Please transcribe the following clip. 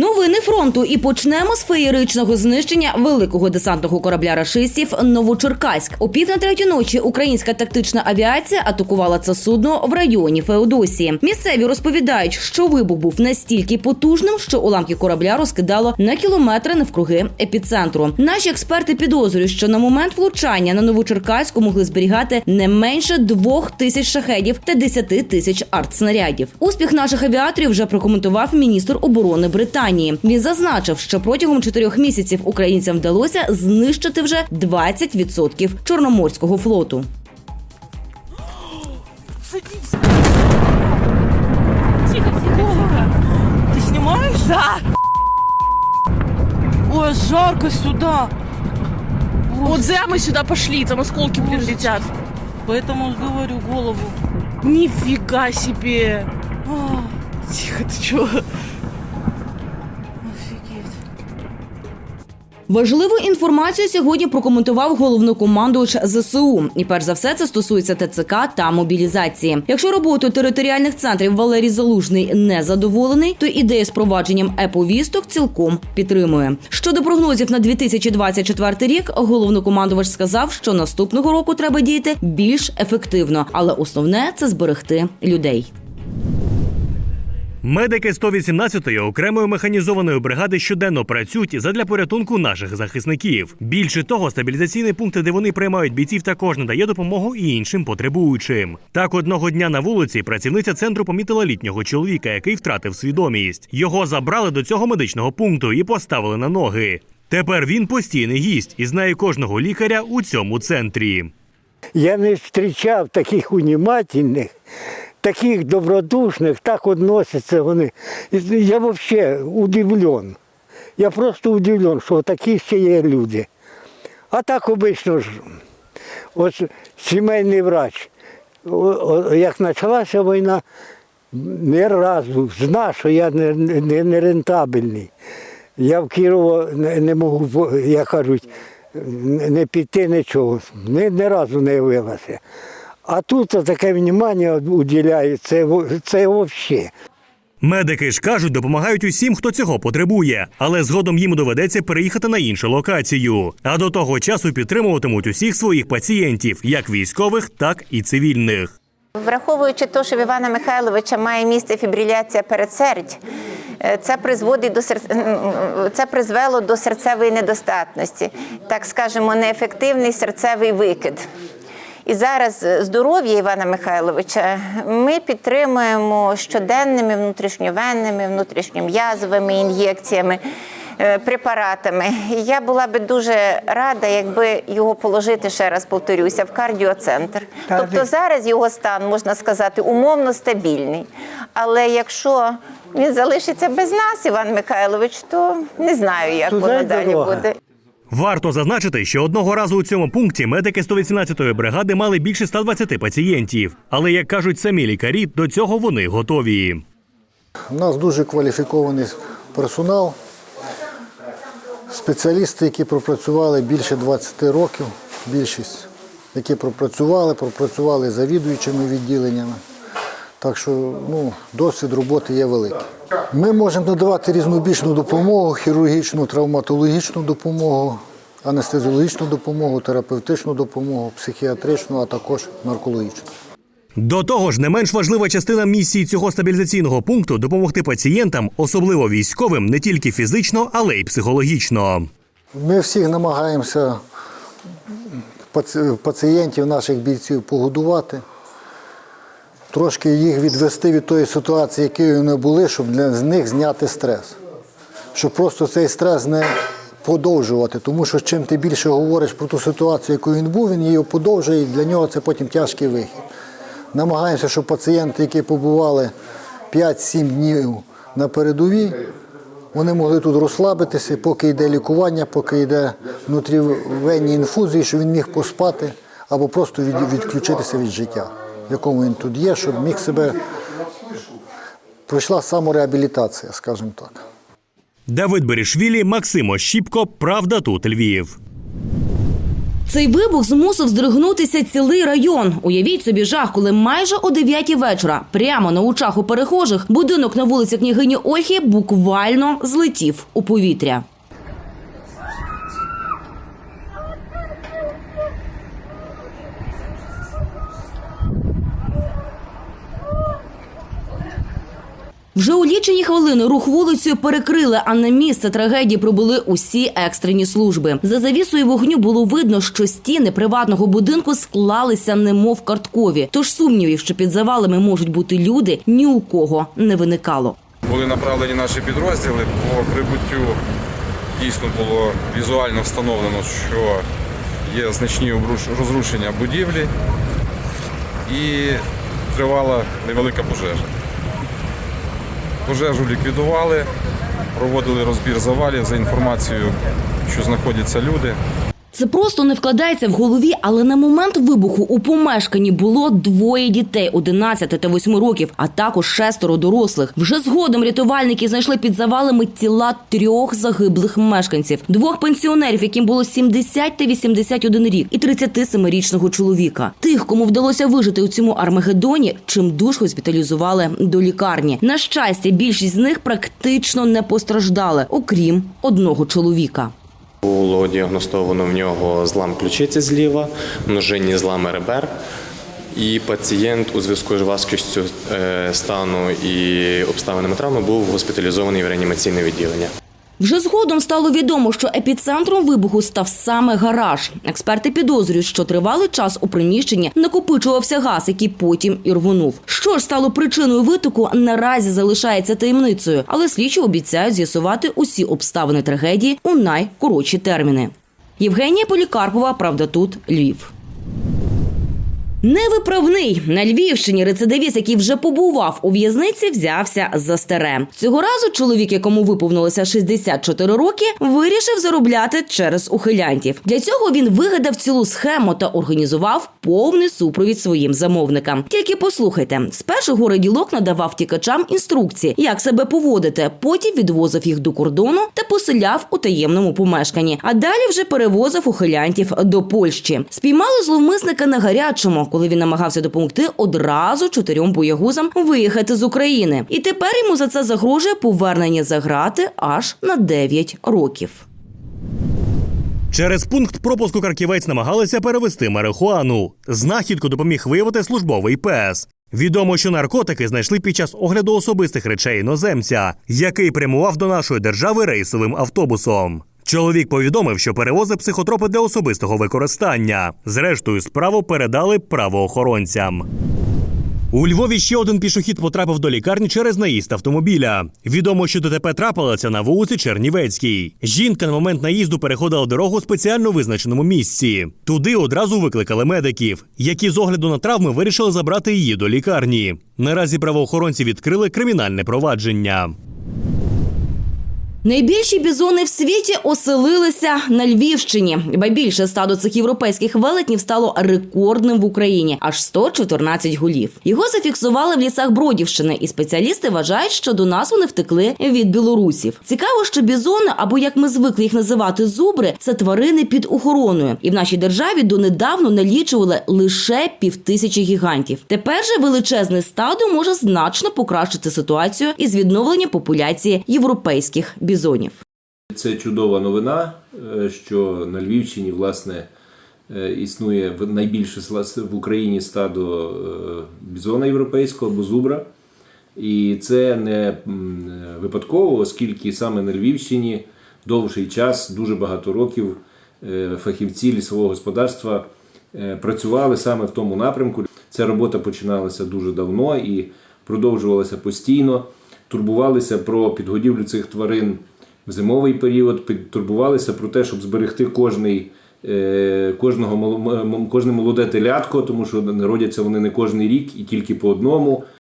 Новини фронту і почнемо з феєричного знищення великого десантного корабля рашистів Новочеркаськ. О пів на третю ночі українська тактична авіація атакувала це судно в районі Феодосії. Місцеві розповідають, що вибух був настільки потужним, що уламки корабля розкидало на кілометри навкруги епіцентру. Наші експерти підозрюють, що на момент влучання на Новочеркаську могли зберігати не менше двох тисяч шахедів та десяти тисяч артснарядів. Успіх наших авіаторів вже прокоментував міністр оборони Британії Він зазначив, що протягом чотирьох місяців українцям вдалося знищити вже 20% чорноморського флоту. Садись. Тихо, тихо, тихо. Ты снимаешь? Да. Ой, жарко сюда. Вот зря мы сюда пошли, там осколки, блин, летят. Поэтому говорю голову. Нифига себе. А, Тихо, ты чего? Важливу інформацію сьогодні прокоментував головнокомандувач ЗСУ. І перш за все це стосується ТЦК та мобілізації. Якщо роботу територіальних центрів Валерій Залужний не задоволений, то ідею з провадженням еповісток цілком підтримує. Щодо прогнозів на 2024 рік, головнокомандувач сказав, що наступного року треба діяти більш ефективно, але основне це зберегти людей. Медики 118-ї окремої механізованої бригади щоденно працюють задля порятунку наших захисників. Більше того, стабілізаційний пункт, де вони приймають бійців, також надає допомогу і іншим потребуючим. Так, одного дня на вулиці працівниця центру помітила літнього чоловіка, який втратив свідомість. Його забрали до цього медичного пункту і поставили на ноги. Тепер він постійний гість і знає кожного лікаря у цьому центрі. Я не зустрічав таких унімательних, таких добродушних, так відносяться вони. Я взагалі удивлен. Я просто удивлен, що такі ще є люди. А так обично ж, ось сімейний врач, як почалася війна, не разу знав, що я не, не, не рентабельний. Я в Кірово не, не можу, як кажуть, не піти нічого. Ні, ні разу не явилася. А тут таке внимання уділяє, це, це взагалі. Медики ж кажуть, допомагають усім, хто цього потребує, але згодом їм доведеться переїхати на іншу локацію. А до того часу підтримуватимуть усіх своїх пацієнтів, як військових, так і цивільних. Враховуючи те, що в Івана Михайловича має місце фібриляція передсердь, е, це призводить до серц... це призвело до серцевої недостатності, так скажемо, неефективний серцевий викид. І зараз здоров'я Івана Михайловича ми підтримуємо щоденними внутрішньовенними, внутрішньом'язовими ін'єкціями, е, препаратами. Я була би дуже рада, якби його положити ще раз повторюся в кардіоцентр. Тобто зараз його стан можна сказати умовно стабільний. Але якщо він залишиться без нас, Іван Михайлович, то не знаю, як воно далі буде. Варто зазначити, що одного разу у цьому пункті медики 118-ї бригади мали більше 120 пацієнтів. Але як кажуть самі лікарі, до цього вони готові. У нас дуже кваліфікований персонал, спеціалісти, які пропрацювали більше 20 років, більшість, які пропрацювали, пропрацювали завідуючими відділеннями. Так що ну, досвід роботи є великий. Ми можемо надавати різнобічну допомогу, хірургічну, травматологічну допомогу, анестезіологічну допомогу, терапевтичну допомогу, психіатричну, а також наркологічну. До того ж, не менш важлива частина місії цього стабілізаційного пункту допомогти пацієнтам, особливо військовим, не тільки фізично, але й психологічно. Ми всіх намагаємося пацієнтів, наших бійців погодувати, трошки їх відвести від тої ситуації, якою вони були, щоб для з них зняти стрес. Щоб просто цей стрес не подовжувати. Тому що чим ти більше говориш про ту ситуацію, яку він був, він її подовжує, і для нього це потім тяжкий вихід. Намагаємося, щоб пацієнти, які побували 5-7 днів на передовій, вони могли тут розслабитися, поки йде лікування, поки йде внутрівенні інфузії, щоб він міг поспати або просто від, відключитися від життя, в якому він тут є, щоб міг себе пройшла самореабілітація, скажімо так. Давид Берішвілі, Максим Ощіпко, Правда тут Львів. Цей вибух змусив здригнутися цілий район. Уявіть собі жах, коли майже о 9 вечора, прямо на очах у перехожих, будинок на вулиці княгині Ольги буквально злетів у повітря. Вже у лічені хвилини рух вулицею перекрили, а на місце трагедії прибули усі екстрені служби. За завісою вогню було видно, що стіни приватного будинку склалися немов карткові. Тож сумнівів, що під завалами можуть бути люди, ні у кого не виникало. Були направлені наші підрозділи. По прибуттю дійсно було візуально встановлено, що є значні розрушення будівлі і тривала невелика пожежа. Пожежу ліквідували, проводили розбір завалів за інформацією, що знаходяться люди. Це просто не вкладається в голові, але на момент вибуху у помешканні було двоє дітей 11 та 8 років, а також шестеро дорослих. Вже згодом рятувальники знайшли під завалами тіла трьох загиблих мешканців, двох пенсіонерів, яким було 70 та 81 рік, і 37-річного чоловіка. Тих, кому вдалося вижити у цьому армагеддоні, чим душ госпіталізували до лікарні. На щастя, більшість з них практично не постраждали, окрім одного чоловіка. Було діагностовано в нього злам ключиці зліва, множинні злами ребер. І пацієнт у зв'язку з важкістю е, стану і обставинами травми був госпіталізований в реанімаційне відділення. Вже згодом стало відомо, що епіцентром вибуху став саме гараж. Експерти підозрюють, що тривалий час у приміщенні накопичувався газ, який потім і рвонув. Що ж стало причиною витоку, наразі залишається таємницею, але слідчі обіцяють з'ясувати усі обставини трагедії у найкоротші терміни. Євгенія Полікарпова, правда, тут Львів. Невиправний на Львівщині рецидивіст, який вже побував у в'язниці, взявся за старе. Цього разу чоловік, якому виповнилося 64 роки, вирішив заробляти через ухилянтів. Для цього він вигадав цілу схему та організував повний супровід своїм замовникам. Тільки послухайте, спершу горе ділок надавав тікачам інструкції, як себе поводити. Потім відвозив їх до кордону та поселяв у таємному помешканні. А далі вже перевозив ухилянтів до Польщі. Спіймали зловмисника на гарячому, коли він намагався допомогти одразу чотирьом боягузам виїхати з України. І тепер йому за це загрожує повернення за грати аж на 9 років. Через пункт пропуску карківець намагалися перевести марихуану. Знахідку допоміг виявити службовий пес. Відомо, що наркотики знайшли під час огляду особистих речей іноземця, який прямував до нашої держави рейсовим автобусом. Чоловік повідомив, що перевозив психотропи для особистого використання. Зрештою, справу передали правоохоронцям. У Львові ще один пішохід потрапив до лікарні через наїзд автомобіля. Відомо, що ДТП трапилося на вулиці Чернівецькій. Жінка на момент наїзду переходила дорогу у спеціально визначеному місці. Туди одразу викликали медиків, які з огляду на травми вирішили забрати її до лікарні. Наразі правоохоронці відкрили кримінальне провадження. Найбільші бізони в світі оселилися на Львівщині. Ба більше стадо цих європейських велетнів стало рекордним в Україні аж 114 голів. Його зафіксували в лісах Бродівщини, і спеціалісти вважають, що до нас вони втекли від білорусів. Цікаво, що бізони, або як ми звикли їх називати зубри, це тварини під охороною. І в нашій державі донедавно налічували лише півтисячі гігантів. Тепер же величезне стадо може значно покращити ситуацію із відновленням популяції європейських бізонів. Це чудова новина, е, що на Львівщині власне е, існує найбільше в Україні стадо е, бізона європейського або зубра. І це не випадково, оскільки саме на Львівщині довший час, дуже багато років, фахівці лісового господарства працювали саме в тому напрямку. Ця робота починалася дуже давно і продовжувалася постійно. Турбувалися про підгодівлю цих тварин в зимовий період, турбувалися про те, щоб зберегти кожний. е, Кожного кожне молоде телятко, тому що народяться вони не кожний рік і тільки по одному.